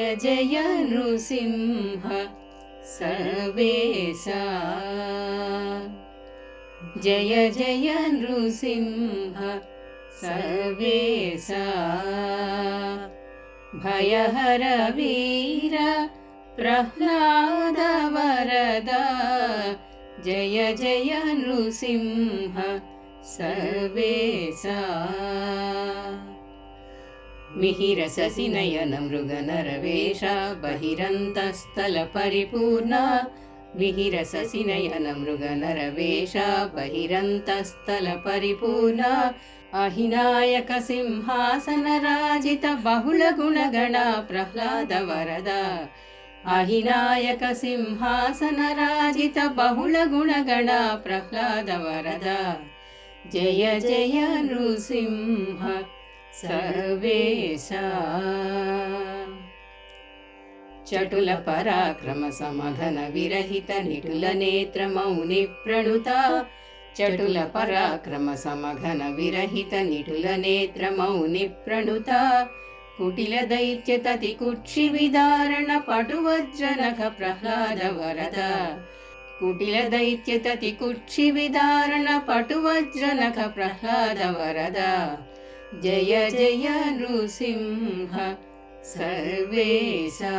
जय जय नृसिंह सर्वेशा। जय जय नृसिंह सर्वेशा। भयहर वीर प्रह्लाद वरदा जय जय नृसिंह सर्वेशा मिहिरससिनयन मृगनरवेश बहिरन्तस्थलपरिपूर्ण मिहिरससिनयन मृगनरवेश बहिरन्तस्थलपरिपूर्ण अहिनायक सिंहासनराजित बहुलगुणगण प्रह्लाद वरद अहिनायक सिंहासनराजित बहुलगुणगण प्रह्लाद वरद जय जय नृसिंह సర్వేశ. చటుల పరాక్రమ సమఘన విరహిత నిటుల నేత్ర మౌని ప్రణుత చటుల పరాక్రమ సమఘన విరహిత నిటుల నేత్ర మౌని ప్రణుత కుటిల దైత్య తతి కుక్షి విదారణ పటువజ్జనక ప్రహ్లాద వరద కుటిల దైత్య తతి కుక్షి విదారణ పటువజ్జనక ప్రహ్లాద వరద जय जय नृसिंह सर्वेशा।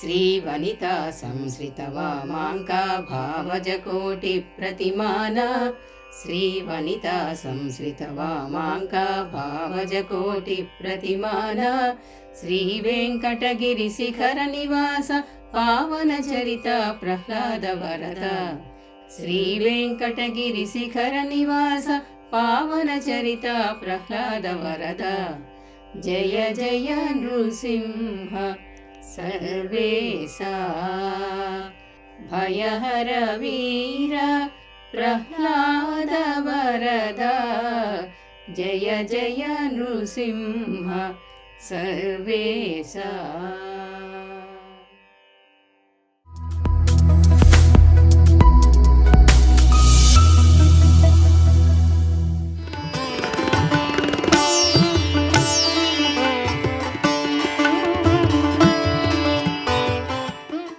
श्रीवनिता संश्रितवामाङ्का भावजकोटिप्रतिमाना। श्रीवनिता संश्रितवामाङ्का भावजकोटिप्रतिमाना। श्रीवेङ्कटगिरिशिखरनिवास पावनचरित प्रह्लादवरद श्रीवेङ्कटगिरिशिखरनिवास पावनचरित प्रह्लादवरद जय जय नृसिंह सर्वेशा भयहर वीर प्रह्लाद वरद जय जय नृसिंह सर्वेशा